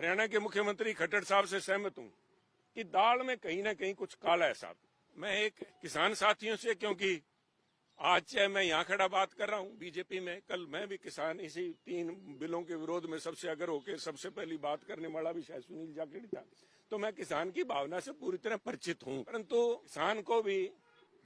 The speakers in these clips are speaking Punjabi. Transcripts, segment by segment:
हरियाणा के मुख्यमंत्री खट्टर साहब से सहमत हूँ कि दाल में कहीं ना कहीं कुछ काला है साहब। मैं एक किसान साथियों से, क्योंकि आज चाहे मैं यहाँ खड़ा बात कर रहा हूँ, बीजेपी में, कल मैं भी किसान, इसी तीन बिलों के विरोध में सबसे अगर होके सबसे पहली बात करने वाला भी शायद सुनील जाखेड़ था। तो मैं किसान की भावना से पूरी तरह परिचित हूँ, परंतु किसान को भी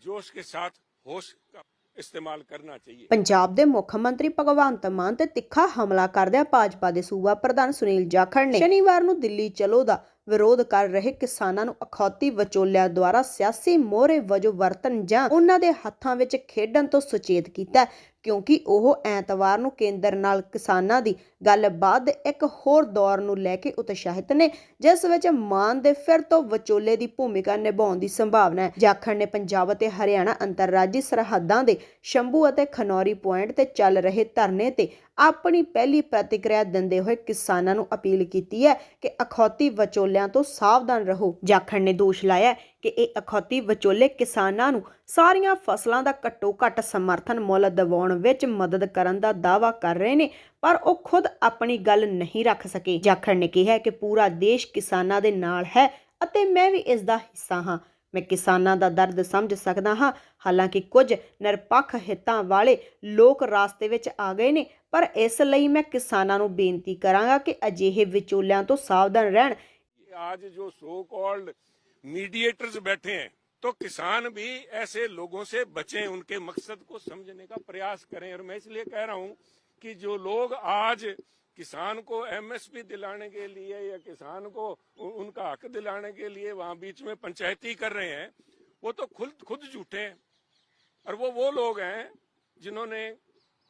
जोश के साथ होश का ਇਸਤੇਮਾਲ ਕਰਨਾ ਚਾਹੀਏ। ਪੰਜਾਬ ਦੇ ਮੁੱਖ ਮੰਤਰੀ ਭਗਵੰਤ ਮਾਨ ਤੇ ਤਿੱਖਾ ਹਮਲਾ ਕਰਦਿਆਂ ਭਾਜਪਾ ਦੇ ਸੂਬਾ ਪ੍ਰਧਾਨ ਸੁਨੀਲ ਜਾਖੜ ਨੇ ਸ਼ਨੀਵਾਰ ਨੂੰ ਦਿੱਲੀ ਚਲੋ ਦਾ ਵਿਰੋਧ ਕਰ ਰਹੇ ਕਿਸਾਨਾਂ ਨੂੰ ਅਖੌਤੀ ਵਿਚੋਲਿਆ ਦੁਆਰਾ ਸਿਆਸੀ ਮੋਹਰੇ ਵਜੋਂ ਵਰਤਣ ਜਾਂ ਉਹਨਾਂ ਦੇ ਹੱਥਾਂ ਵਿੱਚ ਖੇਡਣ ਤੋਂ ਸੁਚੇਤ ਕੀਤਾ। ਕਿਉਂਕਿ ਉਹ ਐਤਵਾਰ ਨੂੰ ਕੇਂਦਰ ਨਾਲ ਕਿਸਾਨਾਂ ਦੀ ਗੱਲਬਾਤ ਦੇ ਇੱਕ ਹੋਰ ਦੌਰ ਨੂੰ ਲੈ ਕੇ ਉਤਸ਼ਾਹਿਤ ਨੇ, ਜਿਸ ਵਿੱਚ ਮਾਨ ਦੇ ਫਿਰ ਤੋਂ ਵਿਚੋਲੇ ਦੀ ਭੂਮਿਕਾ ਨਿਭਾਉਣ ਦੀ ਸੰਭਾਵਨਾ ਹੈ। ਜਾਖੜ ਨੇ ਪੰਜਾਬ ਅਤੇ ਹਰਿਆਣਾ ਅੰਤਰਰਾਜੀ ਸਰਹੱਦਾਂ ਦੇ ਸ਼ੰਭੂ ਅਤੇ ਖਨੌਰੀ ਪੁਆਇੰਟ ਤੇ ਚੱਲ ਰਹੇ ਧਰਨੇ ਤੇ ਆਪਣੀ ਪਹਿਲੀ ਪ੍ਰਤੀਕਿਰਿਆ ਦਿੰਦੇ ਹੋਏ ਕਿਸਾਨਾਂ ਨੂੰ ਅਪੀਲ ਕੀਤੀ ਹੈ ਕਿ ਅਖੌਤੀ ਵਿਚੋਲਿਆਂ ਤੋਂ ਸਾਵਧਾਨ ਰਹੋ। ਜਾਖੜ ਨੇ ਦੋਸ਼ ਲਾਇਆ ਕਿ ਇਹ ਅਖੌਤੀ ਵਿਚੋਲੇ ਕਿਸਾਨਾਂ ਨੂੰ ਸਾਰੀਆਂ ਫਸਲਾਂ ਦਾ ਘੱਟੋ ਘੱਟ ਸਮਰਥਨ ਮੁੱਲ ਦਿਵਾਉਣ ਵਿੱਚ ਮਦਦ ਕਰਨ ਦਾ ਦਾਅਵਾ ਕਰ ਰਹੇ ਨੇ, ਪਰ ਉਹ ਖੁਦ ਆਪਣੀ ਗੱਲ ਨਹੀਂ ਰੱਖ ਸਕੇ। ਜਾਖੜ ਨੇ ਕਿਹਾ ਕਿ ਪੂਰਾ ਦੇਸ਼ ਕਿਸਾਨਾਂ ਦੇ ਨਾਲ ਹੈ ਅਤੇ ਮੈਂ ਵੀ ਇਸ ਦਾ ਹਿੱਸਾ ਹਾਂ। ਮੈਂ ਕਿਸਾਨਾਂ ਦਾ ਦਰਦ ਸਮਝ ਸਕਦਾ ਹਾਂ। ਹਾਲਾਂਕਿ ਕੁਝ ਨਿਰਪੱਖ ਹਿੱਤਾਂ ਵਾਲੇ ਲੋਕ ਰਾਸਤੇ ਵਿੱਚ ਆ ਗਏ ਨੇ, ਪਰ ਇਸ ਲਈ ਮੈਂ ਕਿਸਾਨਾਂ ਨੂੰ ਬੇਨਤੀ ਕਰਾਂਗਾ ਕਿ ਅਜਿਹੇ ਵਿਚੋਲਿਆਂ ਤੋਂ ਸਾਵਧਾਨ ਰਹਿਣ। ਅੱਜ ਜੋ ਸੋ ਕਾਲਡ मीडिएटर्स बैठे हैं तो किसान भी ऐसे लोगों से बचें, उनके मकसद को समझने का प्रयास करें। और मैं इसलिए कह रहा हूँ कि जो लोग आज किसान को एमएसपी दिलाने के लिए या किसान को उनका हक दिलाने के लिए वहाँ बीच में पंचायती कर रहे हैं, वो तो खुद खुद झूठे हैं। और वो वो लोग हैं जिन्होंने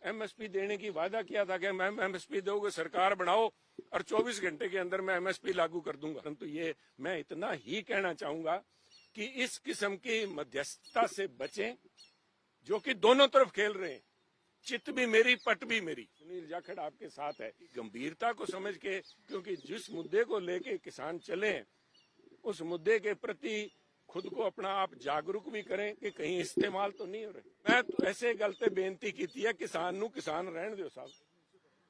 एमएसपी देने की वादा किया था कि मैम एमएसपी दोगे, सरकार बनाओ और 24 घंटे के अंदर मैं एमएसपी लागू कर दूँगा। परंतु ये मैं इतना ही कहना चाहूँगा कि इस किस्म की मध्यस्थता से बचें, जो कि दोनों तरफ़ खेल रहे हैं। चित भी मेरी, पट भी मेरी। सुनील जाखड़ आपके साथ है। गंभीरता को समझ के, क्योंकि जिस मुद्दे को लेके किसान चले उस मुद्दे के प्रति खुद को अपना आप जागरूक भी करें कि कहीं इस्तेमाल तो नहीं हो रहे मैं तो ऐसे गल ਤੇ ਬੇਨਤੀ ਕੀਤੀ ਹੈ ਕਿਸਾਨ ਨੂੰ ਕਿਸਾਨ ਰਹਿਣ ਦਿਓ ਸਾਹਿਬ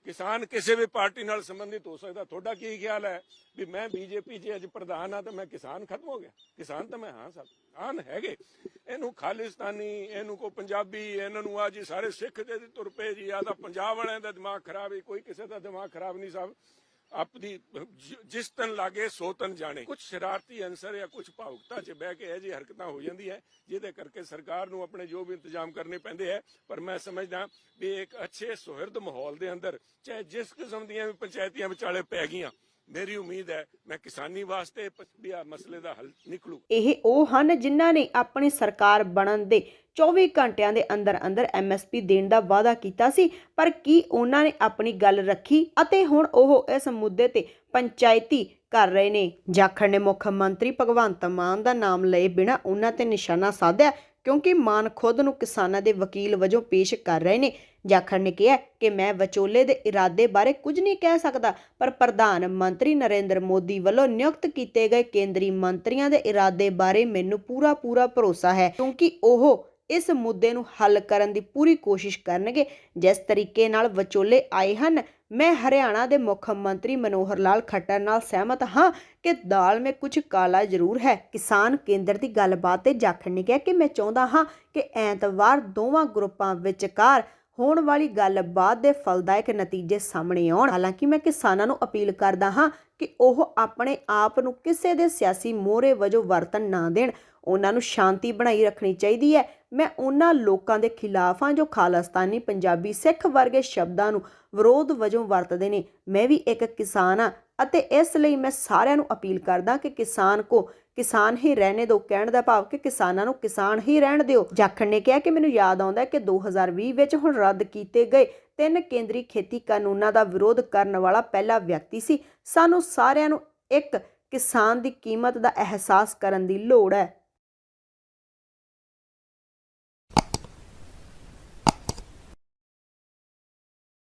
ਕਿਸਾਨ ਕਿਸੇ ਵੀ ਪਾਰਟੀ ਨਾਲ ਸੰਬੰਧਿਤ ਹੋ ਸਕਦਾ ਤੁਹਾਡਾ ਕੀ ਖਿਆਲ ਹੈ ਵੀ ਮੈਂ ਬੀਜੇਪੀ 'ਚ ਅੱਜ ਪ੍ਰਧਾਨ ਆ ਤਾਂ ਮੈਂ ਕਿਸਾਨ ਖਤਮ ਹੋ ਗਿਆ ਕਿਸਾਨ ਤਾਂ ਮੈਂ ਹਾਂ ਸਾਹਿਬ ਕਿਸਾਨ ਹੈਗੇ ਇਹਨੂੰ ਖਾਲਿਸਤਾਨੀ ਇਹਨੂੰ ਕੋ ਪੰਜਾਬੀ ਇਹਨਾਂ ਨੂੰ ਆ ਜੀ ਸਾਰੇ ਸਿੱਖ ਦੇ ਤੁਰ ਪਏ ਜੀ ਆ ਤਾਂ ਪੰਜਾਬ ਵਾਲਿਆਂ ਦਾ ਦਿਮਾਗ ਖਰਾਬ ਹੈ ਕੋਈ ਕਿਸੇ ਦਾ ਦਿਮਾਗ ਖਰਾਬ ਨਹੀਂ ਸਾਹਿਬ ਆਪਣੀ ਜਿਸ ਤਨ ਲਾਗੇ ਸੋ ਤਨ ਜਾਣੇ। ਕੁਝ ਸ਼ਰਾਰਤੀ ਅੰਸਰ ਜਾਂ ਕੁਝ ਭਾਵੁਕਤਾ 'ਚ ਬਹਿ ਕੇ ਇਹ ਜੀ ਹਰਕਤਾਂ ਹੋ ਜਾਂਦੀ ਹੈ ਜਿਹਦੇ ਕਰਕੇ ਸਰਕਾਰ ਨੂੰ ਆਪਣੇ ਜੋ ਵੀ ਇੰਤਜ਼ਾਮ ਕਰਨੇ ਪੈਂਦੇ ਹੈ। ਪਰ ਮੈਂ ਸਮਝਦਾ ਵੀ ਇੱਕ ਅੱਛੇ ਸੁਹਿਰਦ ਮਾਹੌਲ ਦੇ ਅੰਦਰ ਚਾਹੇ ਜਿਸ ਕਿਸਮ ਦੀਆਂ ਵੀ ਪੰਚਾਇਤੀਆਂ ਵਿਚਾਲੇ ਪੈ ਗਈਆਂ ਮੇਰੀ ਉਮੀਦ ਹੈ ਮੈਂ ਕਿਸਾਨੀ ਵਾਸਤੇ ਪ- ਮਸਲੇ ਦਾ ਹੱਲ ਨਿਕਲੂ। ਇਹ ਉਹ ਹਨ ਜਿਨ੍ਹਾਂ ਨੇ ਆਪਣੀ ਸਰਕਾਰ ਬਣਨ ਦੇ 24 ਘੰਟਿਆਂ ਦੇ ਅੰਦਰ ਅੰਦਰ ਐਮਐਸਪੀ ਦੇਣ ਦਾ ਵਾਅਦਾ ਕੀਤਾ ਸੀ, ਪਰ ਕੀ ਉਹਨਾਂ ਨੇ ਆਪਣੀ ਗੱਲ ਰੱਖੀ ਅਤੇ ਹੁਣ ਉਹ ਇਸ ਮੁੱਦੇ ਤੇ ਪੰਚਾਇਤੀ ਕਰ ਰਹੇ ਨੇ? ਜਾਖੜ ਨੇ ਮੁੱਖ ਮੰਤਰੀ ਭਗਵੰਤ ਮਾਨ ਦਾ ਨਾਮ ਲਏ ਬਿਨਾ ਉਹਨਾਂ ਤੇ ਨਿਸ਼ਾਨਾ ਸਾਧਿਆ, ਕਿਉਂਕਿ ਮਾਨ ਖੁਦ ਨੂੰ ਕਿਸਾਨਾਂ ਦੇ ਵਕੀਲ ਵਜੋਂ ਪੇਸ਼ ਕਰ ਰਹੇ ਨੇ। ਜਾਖੜ ਨੇ ਕਿਹਾ ਕਿ ਮੈਂ ਵਿਚੋਲੇ ਦੇ ਇਰਾਦੇ ਬਾਰੇ ਕੁਝ ਨਹੀਂ ਕਹਿ ਸਕਦਾ, ਪਰ ਪ੍ਰਧਾਨ ਮੰਤਰੀ ਨਰਿੰਦਰ ਮੋਦੀ ਵੱਲੋਂ ਨਿਯੁਕਤ ਕੀਤੇ ਗਏ ਕੇਂਦਰੀ ਮੰਤਰੀਆਂ ਦੇ ਇਰਾਦੇ ਬਾਰੇ ਮੈਨੂੰ ਪੂਰਾ ਪੂਰਾ ਭਰੋਸਾ ਹੈ, ਕਿਉਂਕਿ ਉਹ ਇਸ ਮੁੱਦੇ ਨੂੰ ਹੱਲ ਕਰਨ ਦੀ ਪੂਰੀ ਕੋਸ਼ਿਸ਼ ਕਰਨਗੇ। ਜਿਸ ਤਰੀਕੇ ਨਾਲ ਵਿਚੋਲੇ ਆਏ ਹਨ, ਮੈਂ ਹਰਿਆਣਾ ਦੇ ਮੁੱਖ ਮੰਤਰੀ ਮਨੋਹਰ ਲਾਲ ਖੱਟਰ ਨਾਲ ਸਹਿਮਤ ਹਾਂ ਕਿ ਦਾਲ ਵਿੱਚ ਕੁਝ ਕਾਲਾ ਜ਼ਰੂਰ ਹੈ। ਕਿਸਾਨ ਕੇਂਦਰ ਦੀ ਗੱਲਬਾਤ ਤੇ ਜਾਖੜ ਨੇ ਕਿਹਾ ਕਿ ਮੈਂ ਚਾਹੁੰਦਾ ਹਾਂ ਕਿ ਐਤਵਾਰ ਦੋਵਾਂ ਗਰੁੱਪਾਂ ਵਿਚਕਾਰ ਹੋਣ ਵਾਲੀ ਗੱਲਬਾਤ ਦੇ ਫਲਦਾਇਕ ਨਤੀਜੇ ਸਾਹਮਣੇ ਆਉਣ। ਹਾਲਾਂਕਿ ਮੈਂ ਕਿਸਾਨਾਂ ਨੂੰ ਅਪੀਲ ਕਰਦਾ ਹਾਂ ਕਿ ਉਹ ਆਪਣੇ ਆਪ ਨੂੰ ਕਿਸੇ ਦੇ ਸਿਆਸੀ ਮੋਹਰੇ ਵਜੋਂ ਵਰਤਨ ਨਾ ਦੇਣ। ਉਹਨਾਂ ਨੂੰ ਸ਼ਾਂਤੀ ਬਣਾਈ ਰੱਖਣੀ ਚਾਹੀਦੀ ਹੈ। ਮੈਂ ਉਹਨਾਂ ਲੋਕਾਂ ਦੇ ਖਿਲਾਫ ਹਾਂ ਜੋ ਖਾਲਿਸਤਾਨੀ ਪੰਜਾਬੀ ਸਿੱਖ ਵਰਗੇ ਸ਼ਬਦਾਂ ਨੂੰ ਵਿਰੋਧ ਵਜੋਂ ਵਰਤਦੇ ਨੇ। ਮੈਂ ਵੀ ਇੱਕ ਕਿਸਾਨ ਹਾਂ ਅਤੇ ਇਸ ਲਈ ਮੈਂ ਸਾਰਿਆਂ ਨੂੰ ਅਪੀਲ ਕਰਦਾ ਕਿ ਕਿਸਾਨ ਕੋ ਕਿਸਾਨ ਹੀ ਰਹਿਣੇ ਦਿਓ ਕਹਿਣ ਦਾ ਭਾਵ ਕਿ ਕਿਸਾਨਾਂ ਨੂੰ ਕਿਸਾਨ ਹੀ ਰਹਿਣ ਦਿਓ। ਜਾਖੜ ਨੇ ਕਿਹਾ ਕਿ ਮੈਨੂੰ ਯਾਦ ਆਉਂਦਾ ਹੈ ਕਿ 2020 ਵਿੱਚ ਹੁਣ ਰੱਦ ਕੀਤੇ ਗਏ ਤਿੰਨ ਕੇਂਦਰੀ ਖੇਤੀ ਕਾਨੂੰਨਾਂ ਦਾ ਵਿਰੋਧ ਕਰਨ ਵਾਲਾ ਪਹਿਲਾ ਵਿਅਕਤੀ ਸੀ। ਸਾਨੂੰ ਸਾਰਿਆਂ ਨੂੰ ਇੱਕ ਕਿਸਾਨ ਦੀ ਕੀਮਤ ਦਾ ਅਹਿਸਾਸ ਕਰਨ ਦੀ ਲੋੜ ਹੈ।